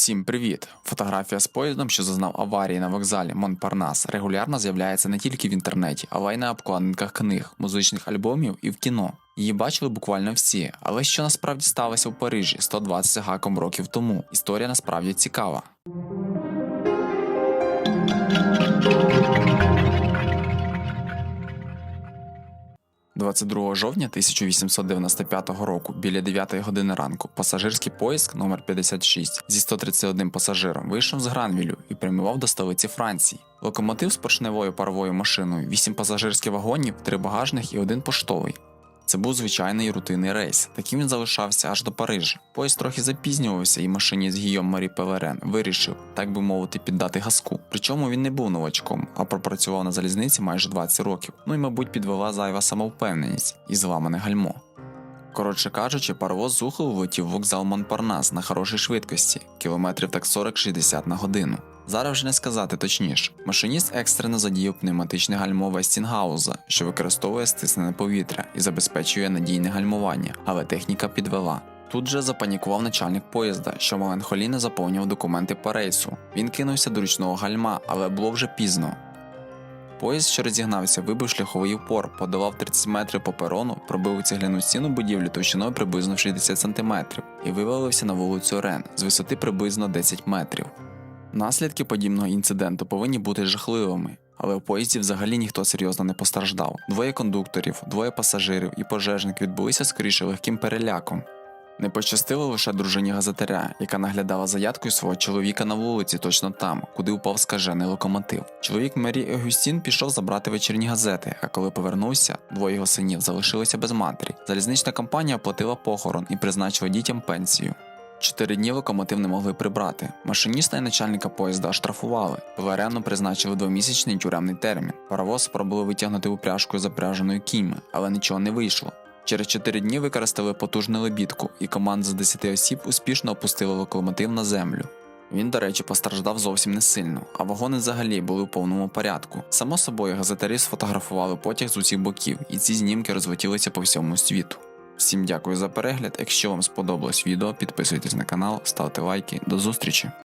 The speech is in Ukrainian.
Всім привіт! Фотографія з поїздом, що зазнав аварії на вокзалі Монпарнас, регулярно з'являється не тільки в інтернеті, але й на обкладинках книг, музичних альбомів і в кіно. Її бачили буквально всі, але що насправді сталося в Парижі 120 з гаком років тому. Історія насправді цікава. 22 жовтня 1895 року біля 9 години ранку пасажирський поїзд номер 56 зі 131 пасажиром вийшов з Гранвілю і прямував до столиці Франції. Локомотив з поршневою паровою машиною, 8 пасажирських вагонів, 3 багажних і один поштовий. Це був звичайний рутинний рейс. Таким він залишався аж до Парижа. Поїзд трохи запізнювався, і машиніст Гійом Марі Пелерен вирішив, так би мовити, піддати газку. Причому він не був новачком, а пропрацював на залізниці майже 20 років. Ну і, мабуть, підвела зайва самовпевненість і зламане гальмо. Коротше кажучи, паровоз з влетів вокзал Монпарнас на хорошій швидкості, кілометрів так 40-60 на годину. Зараз вже не сказати точніше. Машиніст екстрено задіяв пневматичне гальмо Вестінгауза, що використовує стиснене повітря і забезпечує надійне гальмування, але техніка підвела. Тут же запанікував начальник поїзда, що меланхолійно заповнював документи по рейсу. Він кинувся до ручного гальма, але було вже пізно. Поїзд, що розігнався, вибив шляховий упор, подолав 30 метрів по перону, пробив цегляну стіну будівлі товщиною приблизно 60 см і вивалився на вулицю Рен з висоти приблизно 10 метрів. Наслідки подібного інциденту повинні бути жахливими, але в поїзді взагалі ніхто серйозно не постраждав. Двоє кондукторів, двоє пасажирів і пожежник відбулися скоріше легким переляком. Не пощастило лише дружині газетаря, яка наглядала за ядкою свого чоловіка на вулиці, точно там, куди упав скажений локомотив. Чоловік Мері Огюстін пішов забрати вечірні газети, а коли повернувся, двоє його синів залишилися без матері. Залізнична компанія оплатила похорон і призначила дітям пенсію. Чотири дні локомотив не могли прибрати. Машиніста і начальника поїзда оштрафували. Пелерену призначили двомісячний тюремний термін. Паровоз спробували витягнути упряжку запряженою кіньми, але нічого не вийшло. Через 4 дні використали потужну лебідку, і команда з 10 осіб успішно опустила локомотив на землю. Він, до речі, постраждав зовсім не сильно, а вагони взагалі були в повному порядку. Само собою, газетарі сфотографували потяг з усіх боків, і ці знімки розлетілися по всьому світу. Всім дякую за перегляд. Якщо вам сподобалось відео, підписуйтесь на канал, ставте лайки. До зустрічі!